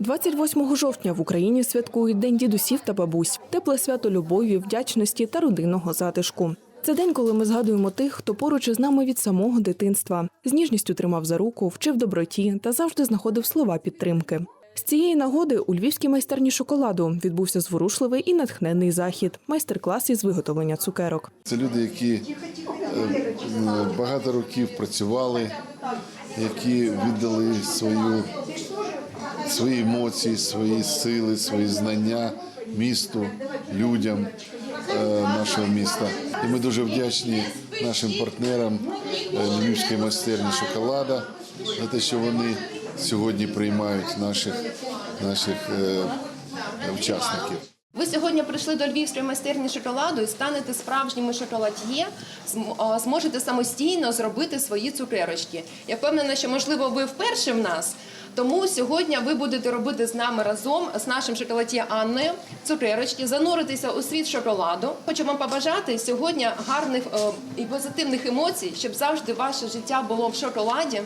28 жовтня в Україні святкують День дідусів та бабусь, тепле свято любові, вдячності та родинного затишку. Це день, коли ми згадуємо тих, хто поруч із нами від самого дитинства, з ніжністю тримав за руку, вчив доброті та завжди знаходив слова підтримки. З цієї нагоди у львівській майстерні шоколаду відбувся зворушливий і натхненний захід, майстер-клас із виготовлення цукерок. Це люди, які е, багато років працювали, які віддали свою, свої емоції, свої сили, свої знання місту, людям е, нашого міста. І ми дуже вдячні нашим партнерам е, Львівської майстерні шоколада за те, що вони сьогодні приймають наших, наших е, учасників. Ви сьогодні прийшли до львівської майстерні шоколаду і станете справжніми шоколад'є, зможете самостійно зробити свої цукерочки. Я впевнена, що можливо ви вперше в нас. Тому сьогодні ви будете робити з нами разом з нашим шоколад'є Анною цукерочки, зануритися у світ шоколаду. Хочу вам побажати сьогодні гарних е, і позитивних емоцій, щоб завжди ваше життя було в шоколаді.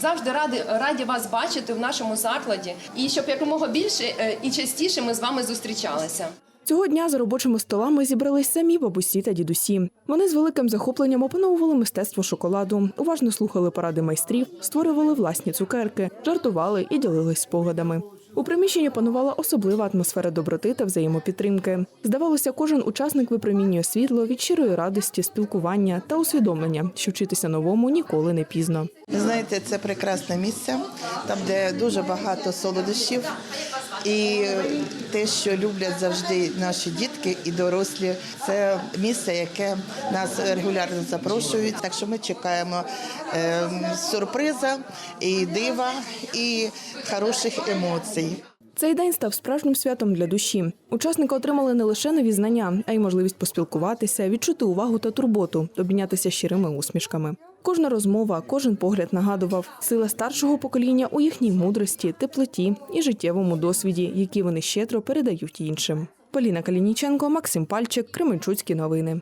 Завжди раді, раді вас бачити в нашому закладі, і щоб якомога більше е, і частіше ми з вами зустрічалися. Цього дня за робочими столами зібрались самі бабусі та дідусі. Вони з великим захопленням опановували мистецтво шоколаду, уважно слухали поради майстрів, створювали власні цукерки, жартували і ділились спогадами. У приміщенні панувала особлива атмосфера доброти та взаємопідтримки. Здавалося, кожен учасник випромінює світло від щирої радості, спілкування та усвідомлення, що вчитися новому ніколи не пізно. Знаєте, це прекрасне місце, там, де дуже багато солодощів. І те, що люблять завжди наші дітки і дорослі, це місце, яке нас регулярно запрошують. Так що ми чекаємо е, сюрприза, і дива, і хороших емоцій. Цей день став справжнім святом для душі. Учасники отримали не лише нові знання, а й можливість поспілкуватися, відчути увагу та турботу, обмінятися щирими усмішками. Кожна розмова, кожен погляд нагадував сила старшого покоління у їхній мудрості, теплоті і життєвому досвіді, які вони щедро передають іншим. Поліна Калініченко, Максим Пальчик, Кременчуцькі новини.